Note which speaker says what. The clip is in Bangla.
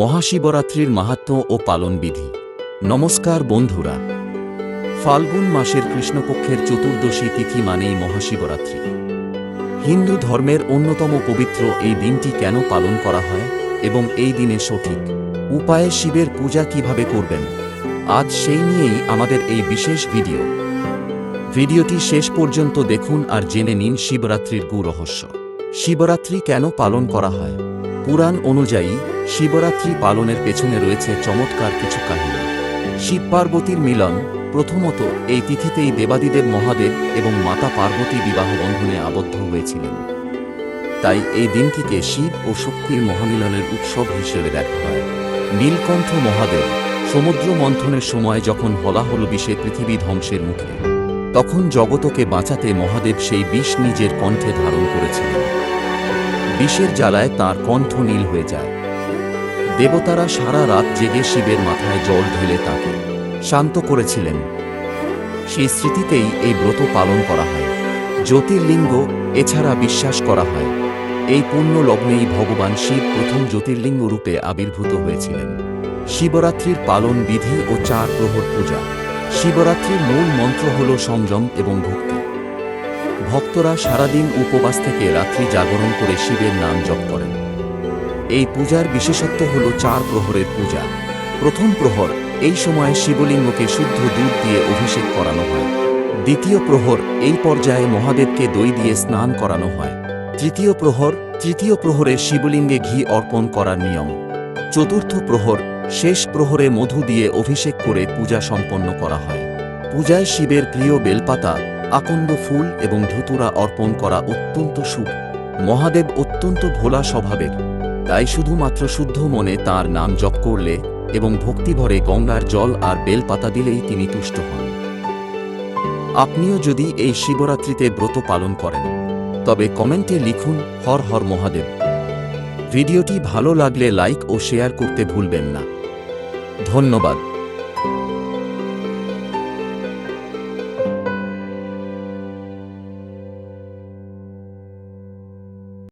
Speaker 1: মহাশিবরাত্রির মাহাত্ম্য ও পালনবিধি। নমস্কার বন্ধুরা। ফাল্গুন মাসের কৃষ্ণপক্ষের চতুর্দশী তিথি মানেই মহাশিবরাত্রি। হিন্দু ধর্মের অন্যতম পবিত্র এই দিনটি কেন পালন করা হয় এবং এই দিনে সঠিক উপায়ে শিবের পূজা কীভাবে করবেন, আজ সেই নিয়েই আমাদের এই বিশেষ ভিডিও। ভিডিওটি শেষ পর্যন্ত দেখুন আর জেনে নিন শিবরাত্রির গু রহস্য শিবরাত্রি কেন পালন করা হয়? পুরাণ অনুযায়ী শিবরাত্রি পালনের পেছনে রয়েছে চমৎকার কিছু কাহিনী। শিব পার্বতীর মিলন প্রথমত এই তিথিতেই দেবাদিদেব মহাদেব এবং মাতা পার্বতী বিবাহ বন্ধনে আবদ্ধ হয়েছিলেন। তাই এই দিনটিকে শিব ও শক্তির মহামিলনের উৎসব হিসেবে দেখা হয়। নীলকণ্ঠ মহাদেব সমুদ্র মন্থনের সময় যখন হলাহল বিষে পৃথিবী ধ্বংসের মুখে, তখন জগতকে বাঁচাতে মহাদেব সেই বিষ নিজের কণ্ঠে ধারণ করেছিলেন। বিষের জ্বালায় তার কণ্ঠ নীল হয়ে যায়। দেবতারা সারা রাত জেগে শিবের মাথায় জল ঢেলে তাকে শান্ত করেছিলেন। সেই স্মৃতিতেই এই ব্রত পালন করা হয়। জ্যোতির্লিঙ্গ এছাড়া বিশ্বাস করা হয়। এই পুণ্য লগ্নেই ভগবান শিব প্রথম জ্যোতির্লিঙ্গ রূপে আবির্ভূত হয়েছিলেন। শিবরাত্রির পালন বিধি ও চার প্রহর পূজা। শিবরাত্রির মূল মন্ত্র হল সংযম এবং ভক্তি। ভক্তরা সারাদিন উপবাস থেকে রাত্রি জাগরণ করে শিবের নাম জপ করেন। এই পূজার বিশেষত্ব হল চার প্রহরের পূজা। প্রথম প্রহর, এই সময়ে শিবলিঙ্গকে শুদ্ধ দুধ দিয়ে অভিষেক করানো হয়। দ্বিতীয় প্রহর, এই পর্যায়ে মহাদেবকে দই দিয়ে স্নান করানো হয়। তৃতীয় প্রহর, তৃতীয় প্রহরে শিবলিঙ্গে ঘি অর্পণ করার নিয়ম। চতুর্থ প্রহর, শেষ প্রহরে মধু দিয়ে অভিষেক করে পূজা সম্পন্ন করা হয়। পূজায় শিবের প্রিয় বেলপাতা আকন্দ ফুল এবং ধুতুরা অর্পণ করা অত্যন্ত শুভ। মহাদেব অত্যন্ত ভোলা স্বভাবের। তাই শুধুমাত্র শুদ্ধ মনে তার নাম জপ করলে এবং ভক্তিভরে গঙ্গার জল আর বেলপাতা দিলেই তিনি তুষ্ট হন। আপনিও যদি এই শিবরাত্রিতে ব্রত পালন করেন, তবে কমেন্টে লিখুন, হর হর মহাদেব। ভিডিওটি ভালো লাগলে লাইক ও শেয়ার করতে ভুলবেন না। ধন্যবাদ।